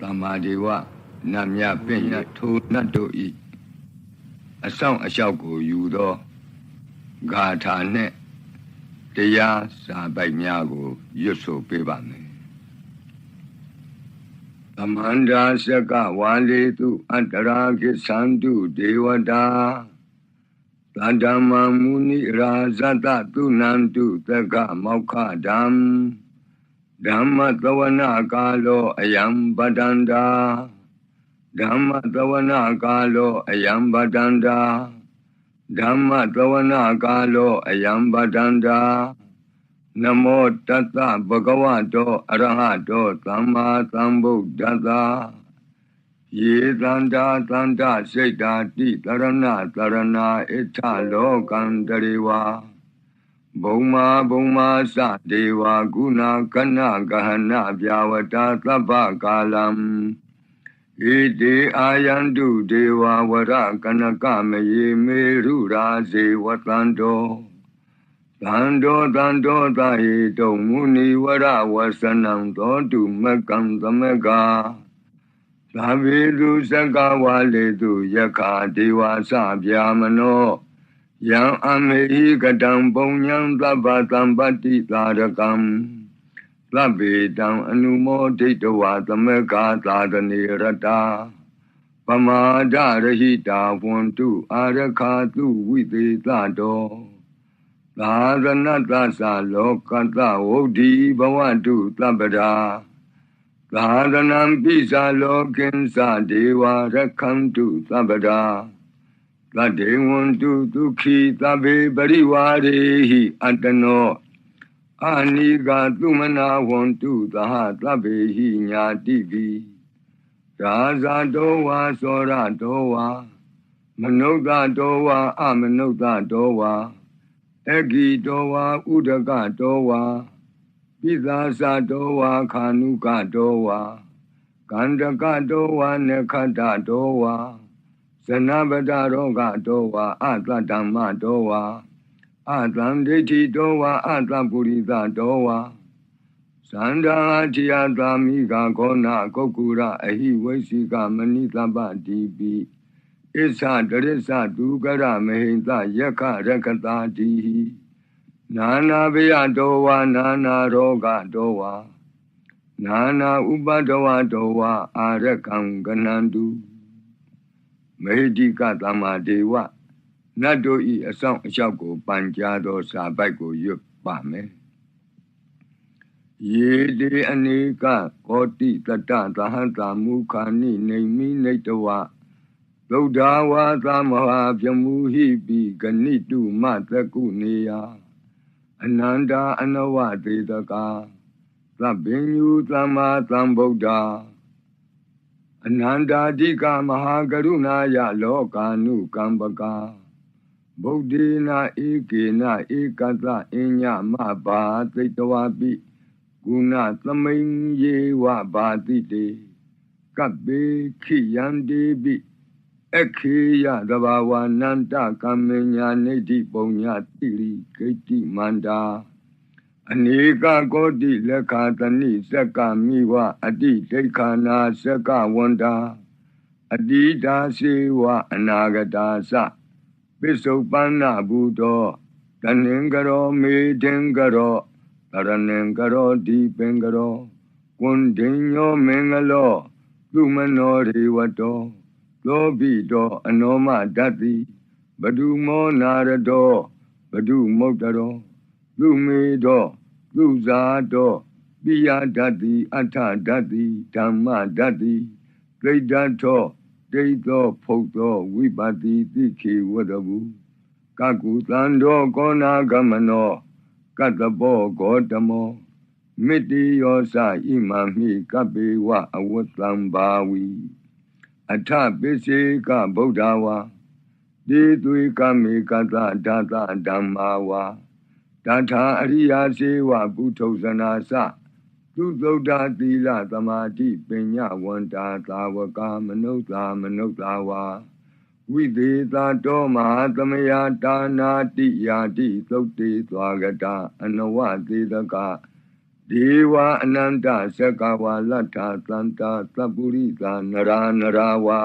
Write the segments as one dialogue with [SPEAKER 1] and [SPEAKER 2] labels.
[SPEAKER 1] တမ္မာဒေဝနတ်မြပင့်ရထိုနတ်တို့ဤအဆောင်အလျှောက်ကိုယူသောဂါထာနှင့်တရားစာပိုက်များကိုရွတ်ဆိုပေးပါမယ်သမန္တာစကဝါလေတုအတ္တရာကိသန္တုဒေဝတာသန္ဓမ္မမုနိရာဇတသုနန္တုသက္ကမောက္ခဓမ္မ ဓမ္မသဝနာကာလောအယံပတန္တာဓမ္မသဝနာကာလောအယံပတန္တာဓမ္မသဝနာကာလောအယံပတန္တာနမောတတ္တဗဂဝတောအရဟတောသမ္မာသမ္ဗုဒ္ဓတ္တယေတန္တာတန္တစိတ်တာတိတရဏတရဏဣထလောကံတရေဝါ ဘုံမာဘုံမာစဒေဝကုဏကနဂဟနပြဝတာသဗ္ဗကာလံဣတိအာယန္တုဒေဝဝရကနကမယေမေရုရာဇေဝတန္တောတန္တောတန္တောသာဟိတုံမုနိဝရဝဆနံသောတုမကံသမကသာဝေတုစကဝါလေတုယခာဒေဝစဗျာမနော ယံအမေဟိကတံပုံညံသဗ္ဗသံပတ္တိသာရကံသဗ္ဗေတံအနုမောဒိတဝသမကသာသနေရတာပမာဒရဟိတာဝန္တုအာရခာတုဝိသေသတောသာသနတ္တသလောကတဝုဒ္ဓိဘဝတုသဗ္ဗရာသာသနံပိစာလောကိဉ္စဒေဝရခန္တုသဗ္ဗရာ သတ္တေဝန္တုဒုက္ခိသဗ္ဗေပရိဝါရေဟိအတ္တနောအာနိကသုမနာဝန္တုသဟသဗ္ဗေဟိညာတိပိရာဇာတောဝါသောရတောဝါမနုဿတောဝါအမနုဿတောဝါအဂီတောဝါဥဒကတောဝါပိသာသတောဝါခာနုကတောဝါကန္တကတောဝါနခတတောဝါ ဇနပတရောဂတောဝါအတ္တဓမ္မတောဝါအတံဒိဋ္ဌိတောဝါအတ္တပုရိသတောဝါသန္တာတိယသာမိကခောနာကုတ်ကူရအဟိဝိသိကမဏိတပတိပိဣသတရိစ္ဆဒုကရမဟိတယက္ခရကတာတိနာနာဘယတောဝါနာနာရောဂတောဝါနာနာဥပဒဝတောဝါအာရကံကနန္တု မေဟိတိကသမ္မာဒေဝနတ်တို့ဤအဆောင်အလျှောက်ကိုပန်ကြားသောစာပိုက်ကိုရွတ်ပါမယ်ယေတိအနေကကောတိတတသဟံတာမုခာနိနေမိနေတဝသုဒ္ဓဝါသမဟာပြမူဟိပိဂဏိတုမသကုနေယအနန္တာအနဝသေတကာသဗ္ဗညုသမ္မာသမ္ဗုဒ္ဓ အနန္တာတိကမဟာကရုဏာယလောကာနုကံပကာဗုဒ္ဓေနာဧကေနဧကတအညမဘာသိတဝပိကုဏသမိန်ယေဝဘာတိတေကပ္ပေခိယံတေပိအခေယသဘာဝနန္တကမ္မညာနေတိပုံညာတိရိဂိတိမန္တာ အနေကကောတိလက်ခာတဏိစက္ကမိဝအတိဒိဋ္ဌာနာစက္ကဝန္တာအတိတာစေဝအနာဂတာသပိစုပန္နဘူတောတဏင်္ဂရောမေတင်္ဂရောတရဏင်္ဂရောဒီပင်္ဂရောကွန်ဒိညောမင်္ဂလောသူမနောရေဝတောသောဘိတောအနောမဓတ္တိဘဒုမောနာရတောဘဒုမုတ်တရောသူမေတော သူဇာတောပိယဓတ္တိအထဓတ္တိဓမ္မဓတ္တိဒိဋ္ဌထောဒိဋ္ဌောဖုတ်သောဝိပတိတိခေဝတဘူကကုသံတော်ကောနာဂမနောကတ္တဘောဂောတမောမိတိယောစဣမမိကပေဝအဝတ္တံဘာဝီအထပိစေကဗုဒ္ဓဝါဒီသွေကမေကတဒါသဓမ္မာဝါ တထာအရိယာစေဝပုထုဇနာစသူသုဒ္ဓသီလသမာဓိပညာဝန္တာသာဝကမနုဿာမနုဿာဝါဝိသေသာတောမဟာသမယတာနာတိယာတိသုတ်တေသွားကတာအနဝသေတကဒဒေဝအနန္တသက္ကဝါလတ္ထာသန္တာသပ္ပုရိသာနရာနရာဝါ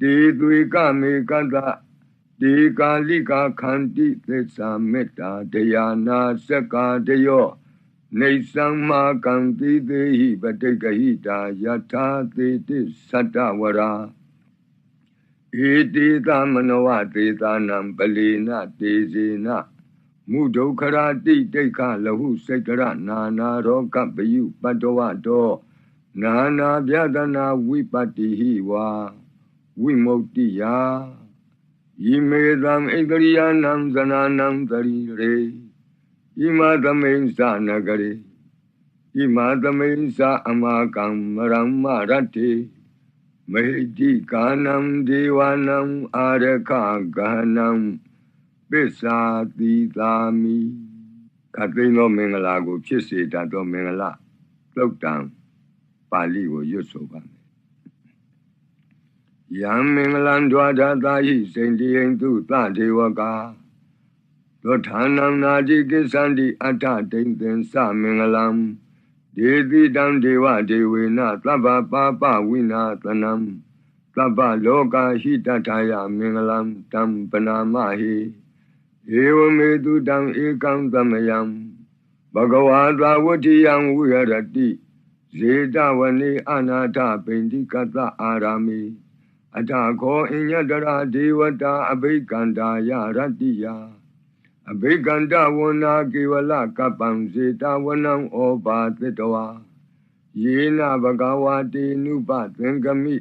[SPEAKER 1] ဒေသွေကမေကတ ဒေကာလိကာခန္တိသစ္စာမေတ္တာတရားနာစက္ကာတယောနေသမ္မာကံတိသေဟိပဋိက္ခဟိတာယထာသေတိသတ္တဝရာဧတိသမနောဝသေသာနံပလီနတေဇေနမုဒုခရာတိတိတ်ခလဟုစိတ်ကရနာနာရောကပယုပတ္တဝတောနာနာဗျဒနာဝိပတ္တိဟိဝါဝိမု ക്തി ယာ ယိမေသံဣန္ဒရိယနံဇနာနံသရိရေဣမသမိန်သနဂရေဣမသမိန်သအမကံမရမ္မရတ္တိမေတိကာနံဒေဝနံအာရခဂဟနံပစ္စာတိသာမိခသိန်းသောမင်္ဂလာကို ဖြစ်စေတတ်သောမင်္ဂလာသုတ်တံပါဠိကိုရွတ်ဆိုပါမယ် ယံမင်္ဂလံဒွါဒသာဟိစိန္တိယံသူသဒေဝကာသောဌာနံနာတိကိသန္တိအတ္ထတိန်သင်္သမင်္ဂလံဒေတိတံဒေဝဒေဝေနသဗ္ဗပါပဝိနာသနံသဗ္ဗလောကဟိတထာယမင်္ဂလံတံပနာမဟိဧဝမေတုတံဧကံသမယံဘဂဝါသာဝတိယံဝိရတိဇေတဝနေအနာထပိန္တိကတအာရာမိ အထာခောအညတရာဒေဝတာအဘိကန္တာယရတ္တိယအဘိကန္တဝနာကေဝလကပံဇေတဝနံဩဘာသတဝါယေနဘဂဝါတေနုပသင်္ကမိ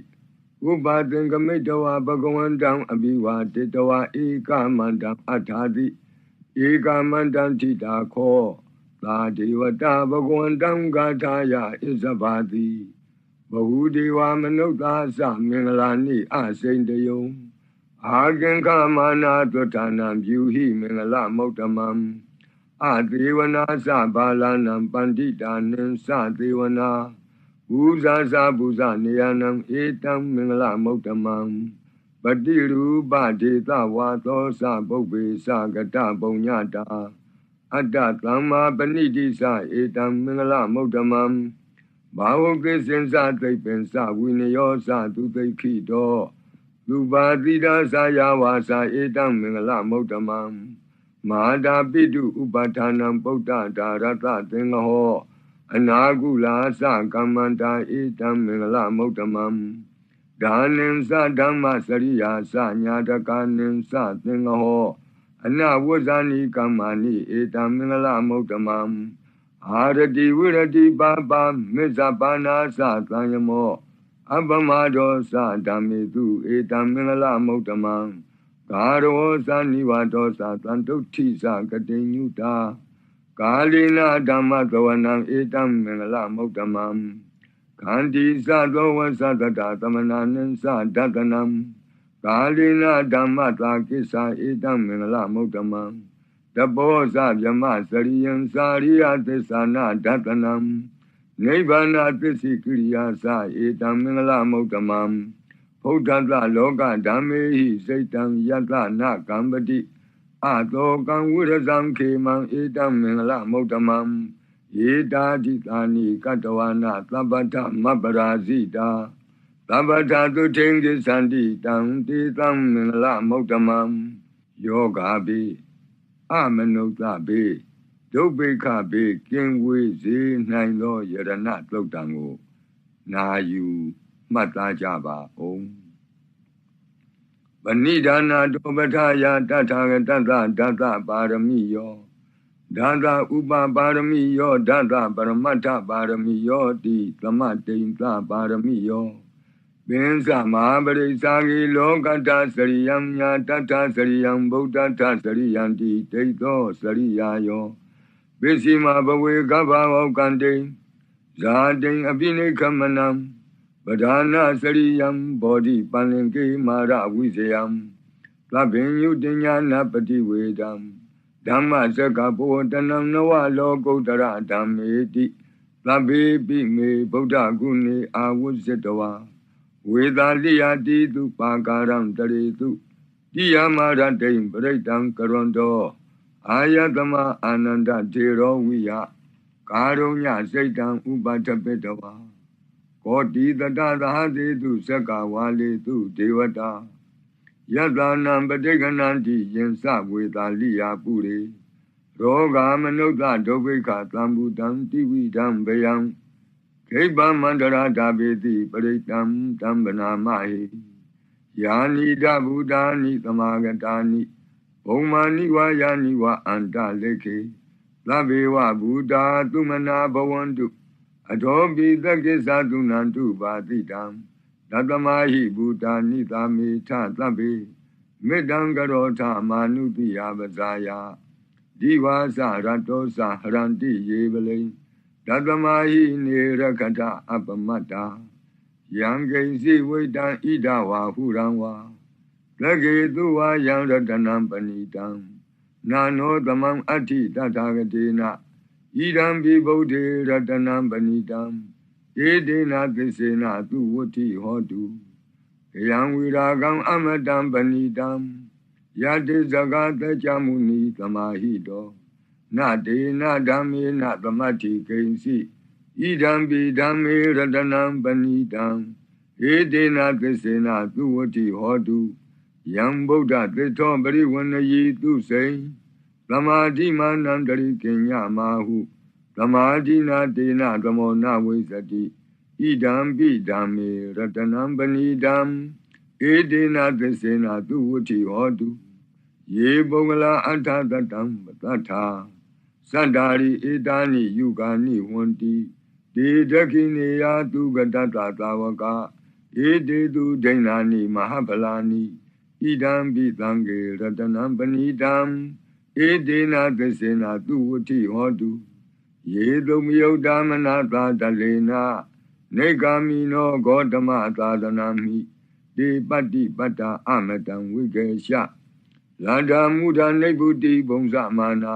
[SPEAKER 1] ဥပါသင်္ကမိတဝါဘဂဝန္တံအဘိဝါတေတဝါဧကမန္တံအထာတိဧကမန္တံထိတာခောသာဒေဝတာဘဂဝန္တံဂါထာယဣဇဘာတိ ဘဟုဒေဝမနုဿာသမင်္ဂလာနိအစိန်တယုံအာကင်္ခမာနာသုဌာနံပြုဟိမင်္ဂလမုတ်တမံအသေဝနာသဘာလနံပန္တိတာနိသသေဝနာဘူဇာဇာဘူဇာနေယနံဧတံမင်္ဂလမုတ်တမံပတိရူပဒေသဝါသောသပုပ္ပေသကတပုံညတာအတ္တသမ္မာပဏိတိသဧတံမင်္ဂလမုတ်တမံ ဘာဝကိစင်္စသိပ္ပင်္စဝိနယောသသူသိခိတောလူပါတိတာသာယဝါစာဧတံမင်္ဂလမုတ်တမံမဟာတာပိတုဥပဌာနံပုဒ္ဒဒါရတသင်္ဃဟောအနာကုလာသကမ္မန္တာဧတံမင်္ဂလမုတ်တမံဒါနင်္စဓမ္မစရိယာသညာတကနင်္စသင်္ဃဟောအနဝဇာနိကမ္မာနိဧတံမင်္ဂလမုတ်တမံ အာရတိဝိရတိပါပါမေဇပါနာသသံယမောအပမဒောသဓမ္မေတုဧတံမင်္ဂလမုတ်တမံကာရောသနိဝတောသသံတုဋ္ဌိသကတိညုတာကာလိနာဓမ္မသဝနံဧတံမင်္ဂလမုတ်တမံခန္တီသသောဝသတတသမနာနိသဒတနံကာလိနာဓမ္မသာကိစ္ဆာဧတံမင်္ဂလမုတ်တမံ တဘောဇဗြမစရိယံစာရိယသစ္ဆာနာဒတနံနိဗ္ဗာန်သစ္စိကိရိယာသဧတံမင်္ဂလမုတ်တမံဘုဒ္ဓတလောကဓမ္မေဟိစိတ်တံယတနာကံပတိအတောကံဝိရဇံခေမံဧတံမင်္ဂလမုတ်တမံဧတာတိသာနိကတဝနာသဗ္ဗတမပရာဇိတာသဗ္ဗတသုထိန်ကိသန္တိတံတေတံမင်္ဂလမုတ်တမံယောဂာပိ အမနုဿဘေဒုဗိခဘေကင်းဝေးစေနိုင်သောယရဏသုတ်တံကို နာယူမှတ်သားကြပါဦးပဏိဒါနာဒုပထယာတထာဂတတဒတပါရမီယောဒသဥပပါရမီယောဒသပရမတ္ထပါရမီယောတိသမတိန်သပါရမီယော ပင်္စမဟာပရိစ္ဆာဂိလောကတစရိယံညာတတစရိယံဗုဒ္ဓတစရိယံတိဒိဋ္ဌောစရိယာယောပစ္စည်းမဘဝေကဗ္ဗဝကံတိဇာတိအပိနိခမနံပဓာနာစရိယံဘောဓိပန္လင်ကေမာရဝိဇယံသဗ္ဗညုတညာနာပတိဝေဒံဓမ္မစကဘောတနံနဝလောကုတ္တရဓမ္မေတိသဗ္ဗေပိမေဗုဒ္ဓဂုဏေအာဝုဇတဝါ ဝေသာလိယတိတုပါကာရံတရေတုတိယမရတိံပရိတံကရွန်တောအာယတမအာနန္ဒထေရောဝိယကာရုညစိတ်တံဥပတပိတဝါကောတိတတသာတိတုသက္ကဝါလေတုဒေဝတာယတနံပဋိကဏံတိယင်စဝေတာလိယာပုရိရောဂမနုဿဒုဗိခသံဘူတံတိဝိဒံဘယံ ခိဗ္ဗမန္တရာဓာပေတိပရိတံတံဗနာမဟိယာနိဒဗုဒာနိသမာဂတာနိဘုံမာနိဝါယာနိဝအန္တလေခေသဗ္ဗေဝဗုဒ္ဓသုမနာဘဝန္တုအထောပိသက္ကိသသုနန္တုပါတိတံတတမဟိဗုဒ္ဓနိသာမေထသဗ္ဗေမေတ္တံကရောထမာနုတိယပဇာယဒီဝါစရတောစဟရန္တိယေပလိ တတမဟိနေရကထအပမတ္တာယံကိဉ္စီဝိတံဣဒဝါဟုရံဝါသကေတုဝါယံရတနံပဏိတံနာနောသမံအဋ္ဌိတထာဂတိနာဣဒံပိဗုဒ္ဓေရတနံပဏိတံဧတေနသစ္စေနသူဝတ္ထိဟောတုယံဝိရာကံအမတံပဏိတံယတိဇဂတကြမုနိသမာဟိတော နတေနဓမ္မေနသမတ္ထိကိဉ္စီဣဒံပိဓမ္မေရတနံပဏိတံဧတေနသစ္စေနသူဝတ္ထိဟောတုယံဗုဒ္ဓသစ္ထောပရိဝဏယီသူစိံသမာဓိမာနန္တရိကိညမာဟုသမာဓိနာတေနသမောနဝိသတိဣဒံပိဓမ္မေရတနံပဏိတံဧတေနသစ္စေနသူဝတိဟောတုယေပုဂ္ဂလာအထသတံပတ္ထာ သတ္တာရိဧတာနိယုဂာနိဝန္တိတေဒခိနေယသူကတတသာဝကဧတေသူဒိဏာနိမဟာဗလာနိဣဒံပိသံဃေရတနံပဏိတံဧတေနာသစ္စေနာသူဝတိဟောတုယေတုမယုတ်တမနာသာတလေနာနေဂာမိနောဂေါတမသာသနာမိဒီပတ္တိပတ္တာအမတံဝိကေရှလန္ဒာမုဒနိဗ္ဗုတိဘုံဇမာနာ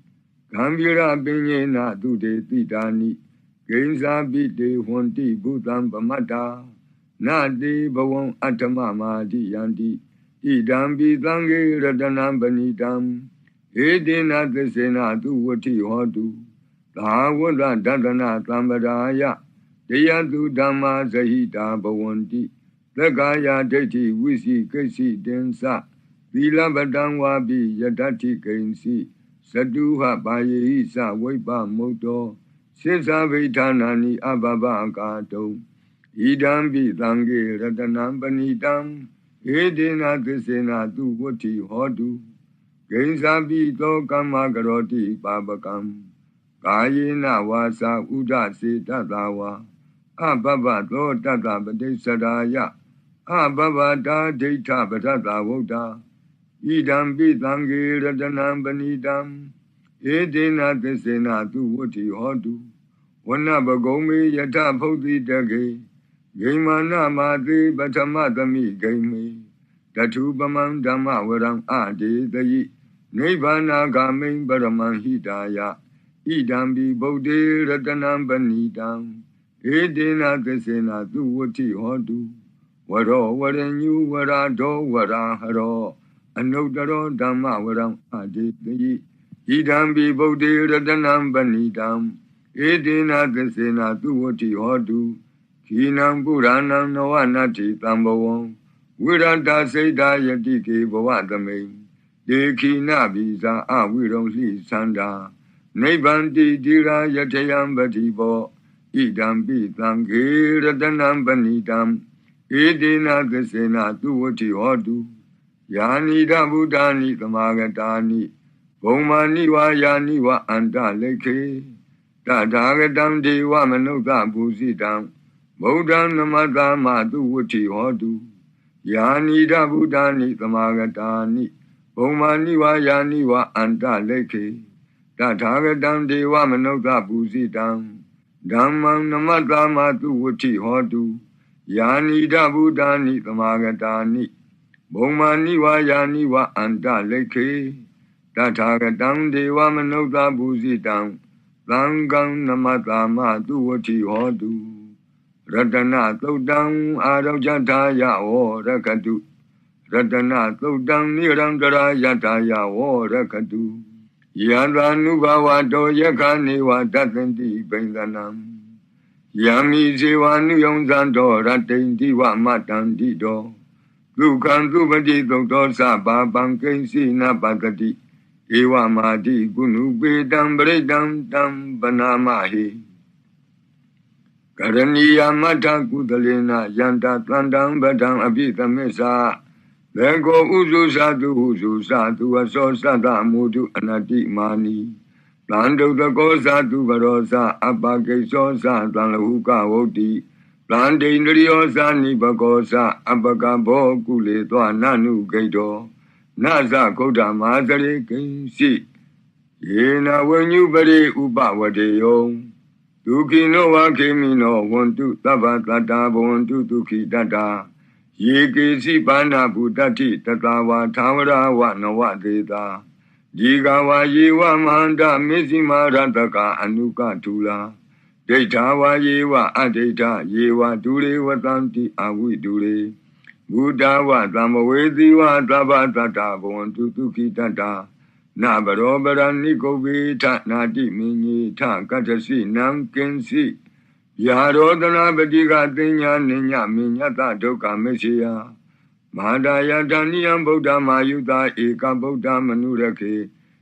[SPEAKER 1] ဂံဗီရပင်ညေနသူတေတိတာနိဂိဉ္စာပိတေဟွန်တိဘုသံပမတ္တာနာတိဘဝံအတ္တမမာတိယန္တိဣဒံပိသံဃေရတနံပဏိတံဧတေနသစ္စေနသူဝတိဟောတုသာဝတ္တဒတနာသံပရာယတရားသူဓမ္မာဇဟိတာဘဝန္တိသက္ကာယဒိဋ္ဌိဝိစီကိစီတင်္စသီလပတံဝါပိယတ္တိကိဉ္စီ သတုဟပါယေဟိသဝိပမုတ်တောစိသဗိဌာနာနိအဘဘကာတုံဣဒံပိသံဃေရတနံပဏိတံဧဒေနသစ္စေနသူဝတ္တိဟောတုဂိဉ္စာပိသောကမ္မကရောတိပါပကံကာယေနဝါစာဥဒစေတတဝါအဘဘသောတတပတိစ္ဆရာယအဘဘတာဒိဋ္ဌပထတဝုဒ္ဓ ဣဒံပိသံဃေရတနံပဏိတံဧတေနသစ္စေနသူဝတ္တိဟောတုဝနပကုံမေယထဖုတ်တိတကေဂိမာနမာတိပထမသမိဂိမေတထုပမံဓမ္မဝရံအတေတယိနိဗ္ဗာနာဂမိံပရမံဟိတာယဣဒံပိဗုဒ္ဓေရတနံပဏိတံဧတေနသစ္စေနသူဝတိဟောတုဝရောဝရညုဝရာဒောဝရာဟရော အနုတ္တရောဓမ္မဝရံအတေတိဣဒံပိဗုဒ္ဓေရတနံပဏိတံဧတေနသစ္စေနသူဝတိဟောတုခိနံပုရဏံနဝနတ္တိတံဘဝံဝိရတစိတ်တာယတိကေဘဝသမိန်ဒေခိနဘိဇာအဝိရုံလိသန္တာနိဗ္ဗန္တိတိရာယထယံပတိဘောဣဒံပိသံဃေရတနံပဏိတံဧတေနသစ္စေနသူဝတိဟောတု ယာနိဒဗုဒ္ဓာနိသမာဂတာနိဘုံမာနိဝါယာနိဝအန္တလေခေတထာဂတံဒေဝမနုဿဘူဇိတံဗုဒ္ဓံနမတမသူဝတိဟောတုယာနိဒဗုဒ္ဓာနိသမာဂတာနိဘုံမာနိဝါယာနိဝအန္တလေခေတတထာဂတံဒေဝမနုဿပူဇိတံဓမ္မံနမတ္တမသူဝဋ္ဌိဟောတုယာနိဒဗုဒ္ဓာနိသမာဂတာနိ ဘုံမာနိဝါယာနိဝအန္တလိခေတထာဂတံဒေဝမနုဿပူဇိတံသံဃံနမတ္တမသူဝဋ္ဌိဟောတုရတနာသုတ်တံအာရောဇထာယဝရကတုရတနာသုတ်တံနိရံတရာယထာယဝရကတုယံသာနုဘဝတောယခနေဝတတ္တန္တိပိန္ဒနံယံမိဇေဝနုယုံဇံတော်ရတိန်တိဝမတန္တိတော် ဒုက္ခံသူပတိသုတ်တော်သဘာပံကိဉ္စီနပတတိဧဝမာတိကုဏုပေတံပရိတံတံပနာမဟိကရဏီယမထကုသလေနယန္တသန္တံဗဒံအပိသမစ္ဆာဘေကောဥစုသတုဟုစုသတုအစောသတ္တမုတုအနတိမာနီတန်တုတကောသတုဘရောသအပကိသောသတံလဟုကဝုတ်တိ တန်ဒိန္ဒရိယောသနိဘကောသအပကဘောကုလေသောနနုဂိတောနသကုဋ္ဌမာသရေကိဉ္စီယေနဝဉ္ညုပရိဥပဝတေယောဒုခိနောဝခေမိနောဝန္တုသဗ္ဗတတ္တာဘဝန္တုဒုခိတတ္တာယေကေစီပါဏဗုတ္တိတတဝါသာဝရဝနဝသေတာဒီကဝါယေဝမဟန္တမေဇိမာရတကအနုကတူလာ ဒိဋ္ဌာဝါယေဝအဒိဋ္ဌယေဝဒုရေဝတံတိအဝိဒုရေဘုဒ္ဓဝသမ္မဝေသီဝသဗ္ဗတတ္တဘဝန္တုဒုခိတတ္တာနဘရောပရဏိကုဝေထနာတိမင်းကြီးထကတ္တစီနံကင်စီယာရောဒနာပတိကတင်ညာနိညာမိညတဒုက္ခမရှိယမဟာဒယတဏိယံဗုဒ္ဓမာယုတာဧကဗုဒ္ဓမနုရခေ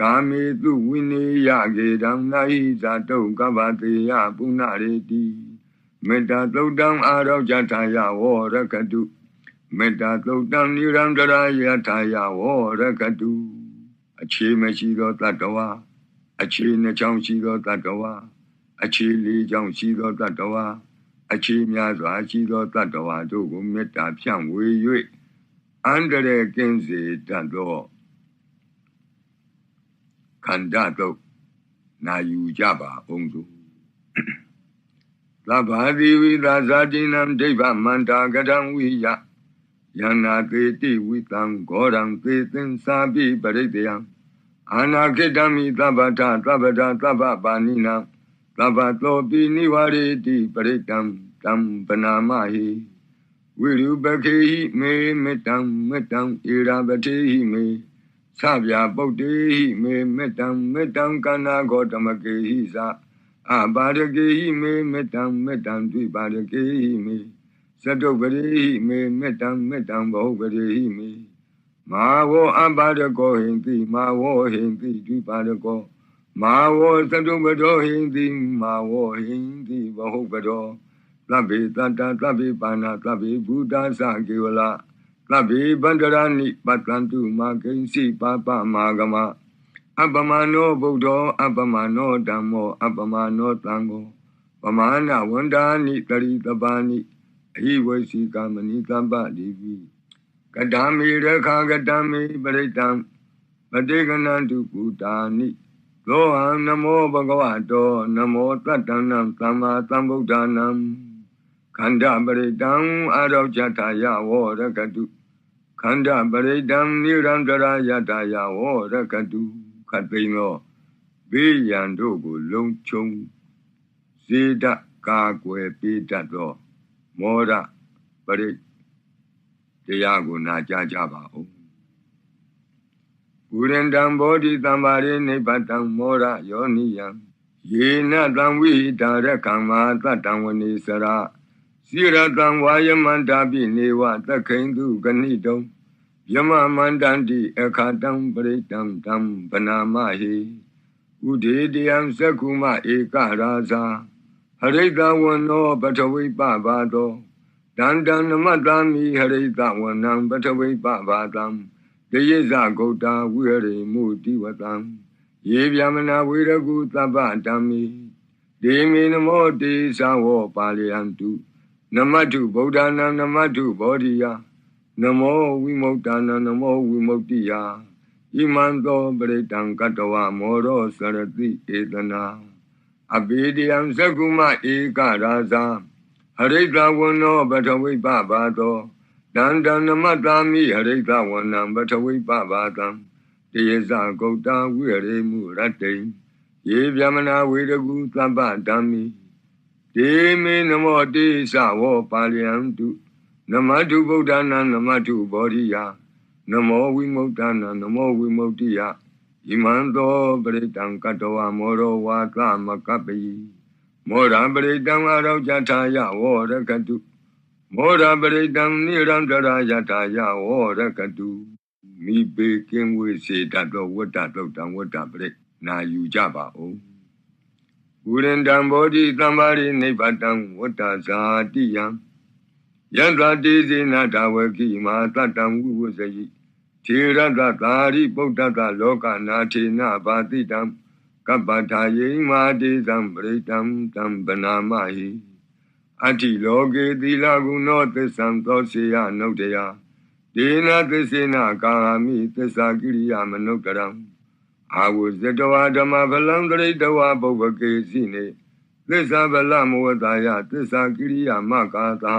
[SPEAKER 1] ကာမေတုဝိနေယကေတံနာဟိဇာတုကဗ္ဗတေယပုဏ္ဏရေတိမေတ္တာသုတ်တံအာရောဇထာယဝရကတုမေတ္တာသုတ်တံနိရန္တရာယထာယဝရကတုအခြေမရှိသောတတ္တဝါအခြေနှချောင်းရှိသောတတ္တဝါအခြေလေးချောင်းရှိသောတတ္တဝါအခြေများစွာရှိသောတတ္တဝါတို့ကိုမေတ္တာဖြန့်ဝေ၍အန္တရာယ်ကင်းစေတတ်သော ခန္ဓာတို့နာယူကြပါအောင်စို့သဗ္ဗာတိဝိသာဇာတိနံဒိဗ္ဗမန္တာကတံဝိယယန္နာသေတိဝိတံဂောရံသေသင်္စာပိပရိတယံအာနာခိတမိသဗ္ဗတာသဗ္ဗတာသဗ္ဗပါဏိနံသဗ္ဗတောပိနိဝရေတိပရိတံတံပနာမဟိဝိရုပခေဟိမေမေတ္တံမေတ္တံဣရာပတိဟိမေ သဗျာပုတ်တေဟိမေမေတ္တံမေတ္တံကန္နာဂောတမကေဟိသာအပါရကေဟိမေမေတ္တံမေတ္တံဒွိပါရကေဟိမေသတုပရိဟိမေမေတ္တံမေတ္တံဘောပရိဟိမေမာဝောအပါရကောဟိန္တိမာဝောဟိန္တိဒွိပါရကောမာဝောသတုပတောဟိန္တိမာဝောဟိန္တိဘောပတောသဗ္ဗေတတ္တသဗ္ဗေပါဏသဗ္ဗေဘုဒ္ဓသကေဝလာ သဗ္ဗေဗန္တရာနိပတ္တန္တုမာကိဉ္စီပါပမာဂမအပမနောဗုဒ္ဓောအပမနောဓမ္မော အပမနောသံဃောပမာဏဝန္ဒာနိတရိတပါနိအဟိဝေစီကမဏိတပ္ပတိပိကတံမေရခာကတံမေပရိတံပတိကနံတုပုတာနိလောဟံနမောဘဂဝတောနမောတတ္တနံသမ္မာသမ္ဗုဒ္ဓနံခန္ဓာပရိတံအာရောဇထာယဝရကတု ခန္ဓာပရိတံနိရန္တရာယတာယဝရကတုခတ်သိမ်းသောဘေးရန်တို့ကိုလုံခြုံစေတကာကွယ်ပေးတတ်သောမောရပရိတရားကိုနာကြားကြပါဦးပုရိန္တံဘောဓိတံပါရိနိဗ္ဗတံမောရယောနိယံယေနတံဝိတာရကံမာတတံဝနေစရာ စိရတံဝါယမန္တာပိနေဝသခိန်တုဂဏိတုံယမမန္တန္တိအခါတံပရိတံတံဗနာမဟိဥဒေတယံသက္ခုမဧကရာဇာဟရိတဝနောပထဝိပဘာသောတန္တနမတမိဟရိတဝနံပထဝိပဘာတံတယေဇဂௌတာဝိဟရိမုတိဝတံယေဗျမနာဝေရကုသဗ္ဗဓမ္မိဒေမေနမောတေသဝောပါလယံတု နမတုဗုဒ္ဓနာနမတုဘောဓိယနမောဝိမု ക്ത နာနမောဝိမု ക്തി ယဣမံသောပရိတံကတဝမောရောစရတိဧတနာအဘိဒယံသကုမဧကရာဇာဟရိတဝနောပထဝိပဘာသောတန္တနမတာမိဟရိတဝနံပထဝိပဘာတံတယေဇဂௌတဝိရေမုရတ္တိယေဗျမနာဝေရကုသဗ္ဗဓမ္မိ ဒေမေနမောတိသဝောပါလယံတုနမတုဗုဒ္ဓနာနမတုဘောဓိယနမောဝိမု ക്ത နာနမောဝိမု ക്തി ယဣမံသောပရိတံကတဝမောရောဝါသမကပယိမောရပရိတံအရောကြထာယဝောရကတုမောရပရိတံနိရန္တရာယထာယဝောရကတုမိပေကင်းဝေစေတတ်သောဝတ္တတုတ်တံဝတ္တပရိနာယူကြပါဦး ဝုရင်တံဘောဓိတံပါရိနိဗ္ဗတံဝတ္တဇာတိယံယန္တာတိစေနတဝကိမာတတံဝုဝဇယိထေရတသာရိပုတ္တတလောကနာထေနဘာတိတံကပ္ပထာယိမာတိသံပရိတံတံဗနာမဟိအတ္တိလောကေသီလဂုဏောသစ္ဆံသောစေယနုတ္တယဒေနသစ္စေနကာမိသစ္စာကိရိယာမနုကရံ အာဝဇတဝဓမ္မဗလံတရိတဝပုဗ္ဗကေစီနေသစ္စာဗလမောတာယသစ္စာကိရိယာမကာသံ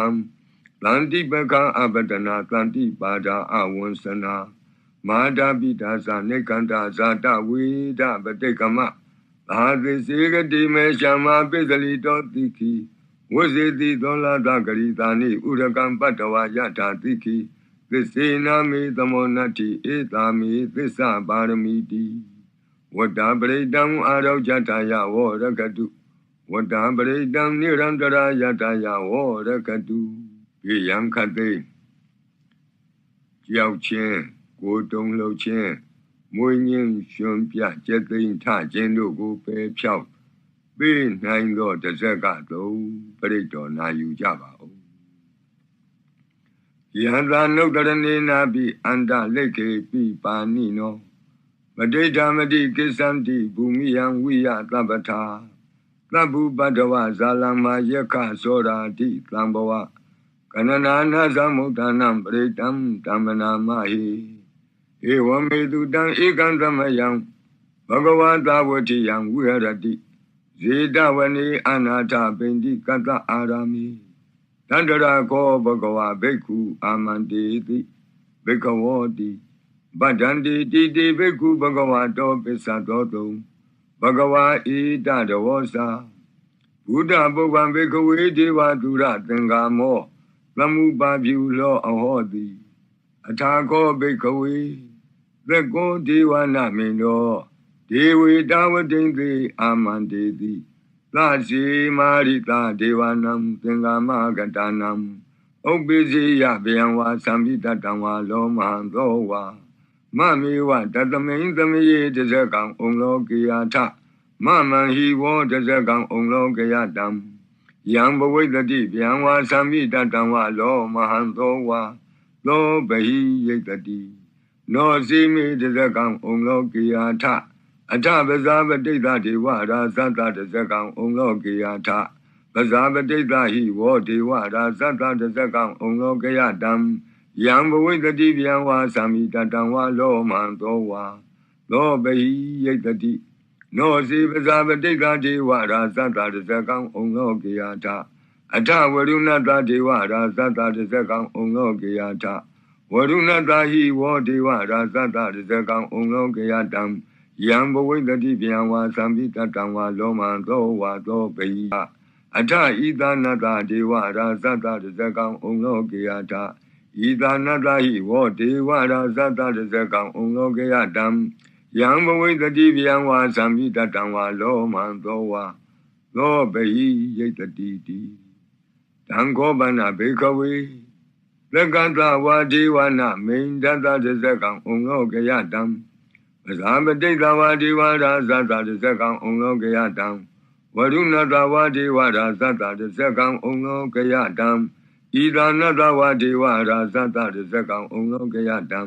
[SPEAKER 1] တန္တိပကံအပဒနာတန္တိပါဒာအဝန္စနာမာတာပိဒါသနေကန္တာဇာတဝိဒပတိကမသာသိစေကတိမေရှမပိစလိတောတိခိဝဇေတိသောလာတဂရိတာနိဥရကံပတ္တဝါယထာတိခိသစ္စေနာမေသမောနတ္တိဧတာမေသစ္စာပါရမီတိ ဝတ္တပရိတံအာရောကြတာယဝရကတုဝတ္တပရိတံနိရန္တရာယတာယဝရကတုပြေယံခတိကြောက်ချင်းကိုတုံလှုပ်ခြင်းမွေးငင်းရှင်ပြကျက်သိမ်းထခြင်းတို့ကိုပယ်ဖြောက်ပေးနိုင်သောတဇက်ကသုံးပရိတော်နာယူကြပါဦးယန္တာနုတရဏေနာပိအန္တလိခေပိပါဏိနော မတိဋ္ဌမတိကိစ္ဆန္တိဘူမိယံဝိယသဗ္ဗထာသဗ္ဗုပတ္တဝဇာလမယက္ခသောရာတိသံဘဝကနနာနာသမုဒ္ဒနာပရိတံဓမ္မနာမဟိဧဝမေတုတံဧကံသမယံဘဂဝတာဝတိယံဝိဟရတိဇေတဝနေအနာထပိန္တိကတအာရမိတန္တရာခောဘဂဝဘိက္ခုအာမန္တေတိဘိကဝောတိ ဗဒ္ဒန္တိတိတိဘိက္ခုဘဂဝတောပစ္စတောတုံဘဂဝါဣတတဝောစာဘုဒ္ဓပုဗ္ဗံဘေကဝေဒေဝသူရသင်္ကာမောသမုပါပြုလောအဟောတိအထာခောဘေကဝေသက္ကောဒေဝနာမေနောဒေဝေတဝတိံသေအာမန္တေတိသစီမာရိတာဒေဝနံသင်္ကာမကတနံဥပ္ပိစီယဗျံဝါသံပိတတံဝါလောမဟံသောဝါ မမေဝတတမိန်သမယေတဇကံဩလောကေယထမမံဟိဝောတဇကံဩလောကေယတံယံဘဝိတတိဗျံဝါသံပိတတံဝါလောမဟံသောဝါသောဘဟိယိတတိနောစီမိတဇကံဩလောကေယထအထပဇာပတိတဒေဝရာသတ္တတဇကံဩလောကေယထပဇာပတိတဟိဝောဒေဝရာသတ္တတဇကံဩလောကေယတံ ယံဘဝိတတိဗျံဝါသမိတတံဝါလောမံသောဝါသောဘဟိယိတတိနောစီပဇာပတိကဒေဝရာသတ္တတဇကံဩလောကေယထအထဝရုဏတဒေဝရာသတ္တတဇကံဩလောကေယထဝရုဏတဟိဝောဒေဝရာသတ္တတဇကံဩလောကေယတံယံဘဝိတတိဗျံဝါသံပိတတံဝါလောမံသောဝါသောဘိယအထဣသနတဒေဝရာသတ္တတဇကံဩလောကေယထ ဣသနတဟိဝောဒေဝရာသတ္တတဇကံဩလောကေယတံယံဘဝိတတိဗျံဝါသံပိတတံဝါလောမံသောဝါသောဘိယိတတိတိတံခောပနဘေခဝေသက္ကတဝါဒေဝနာမိန်တတတဇကံဩလောကေယတံပဇာပတိတဝါဒီဝါရာဇာတာတဇကံဩလောကယတံဝဝရုဏတဝဒေဝရာသတ္တတဇကံဩလောကယတံ ဤသာနတဝဒေဝရာသတ္တတဇကံဩလောကယတံ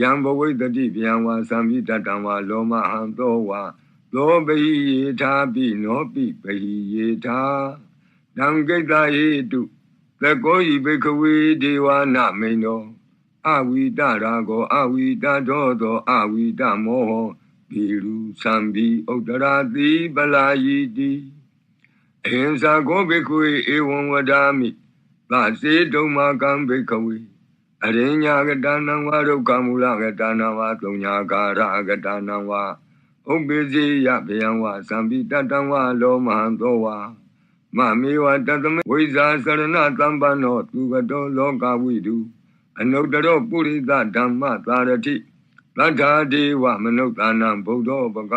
[SPEAKER 1] ယံဘဝိတတိဗျံဝါသံမိတတံဝါလောမဟံသောဝါသောပိယေထာပိနောပိပိယေထာတံကိတ္တဟေတုသကောဤဘိခဝေဒေဝနာမိန်တော်အဝိတရာကောအဝိတတော်သောအဝိတမောဟဘီရုသံဘီဥတရာတိပလာယီတိအဟိံစာကောဘိခဝေဧဝံဝဒာမိ သစေတုံမာကံဘိခဝေအရိညာကတနံဝါဒုက္ခမူလကတနံဝါသုံညာကာရကတနံဝါဥပ္ပေဇိယဗျံဝါသံပိတတံဝါလောမဟံသောဝါမမေဝတတမေဝိဇာစရဏတံပန္နောသူကတောလောကဝိတုအနုတ္တရောပုရိသဓမ္မသာရတိသတ္ထာဒေဝမနုဿာနံဗုဒ္ဓောပက